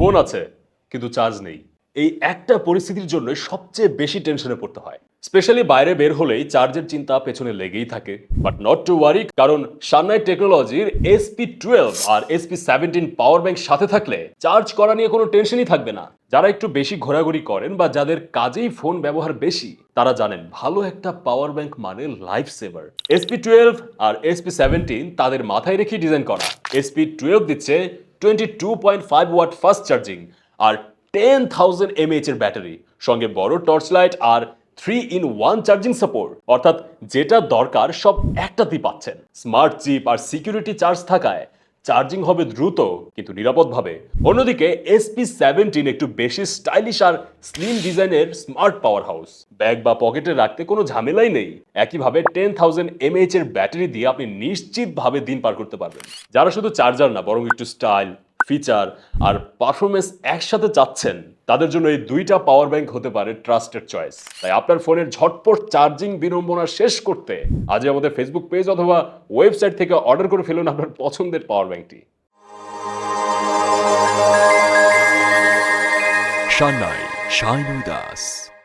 Phone আছে, কিন্তু charge নেই। এই একটা পরিস্থিতির জন্য সবচেয়ে বেশি টেনশনে পড়তে হয়। স্পেশালি বাইরে বের হলেই চার্জের চিন্তা পেছনে লেগেই থাকে। বাট নট টু ওয়ারি কারণ সানলাইট টেকনোলজির এসপি টুয়েলভ আর এসপি সেভেন্টিন পাওয়ার ব্যাংক সাথে থাকলে চার্জ করা নিয়ে কোনো টেনশনই থাকবে না। যারা একটু বেশি ঘোরাঘুরি করেন বা যাদের কাজেই ফোন ব্যবহার বেশি, তারা জানেন ভালো একটা পাওয়ার ব্যাংক মানে লাইফ সেভার এসপি টুয়েলভ আর এসপি সেভেন্টিন তাদের মাথায় রেখে ডিজাইন করা। এসপি টুয়েলভ দিচ্ছে twenty two point five watt fast charging আর টেন থাউজেন্ড এমএইচ এর ব্যাটারি সঙ্গে বড় torch light R three in one charging support অর্থাৎ যেটা দরকার সব একটাতেই পাচ্ছেন। স্মার্ট চিপ আর সিকিউরিটি চার্জ থাকায় চার্জিং হবে দ্রুত, কিন্তু নিরাপদভাবে। অন্যদিকে এসপি সেভেন্টিন একটু বেশি স্টাইলিশ আর স্লিম ডিজাইনের স্মার্ট পাওয়ার হাউস ব্যাগ বা পকেটে রাখতে কোনো ঝামেলাই নেই। একইভাবে টেন থাউজেন্ড এমএইচ এর ব্যাটারি দিয়ে আপনি নিশ্চিতভাবে দিন পার করতে পারবেন। যারা শুধু চার্জার না, বরং একটু স্টাইল ফিচার আর পারফরমেন্স একসাথে চাচ্ছেন তাদের জন্য এই দুইটা পাওয়ার ব্যাংক হতে পারে ট্রাস্টেড চয়েস তাই আপনার ফোনের ঝটপট চার্জিং বিড়ম্বনা শেষ করতে আজ আমাদের ফেসবুক পেজ অথবা ওয়েবসাইট থেকে অর্ডার করে ফেলুন আপনার পছন্দের পাওয়ার ব্যাংকটি Shanghai, Shine with.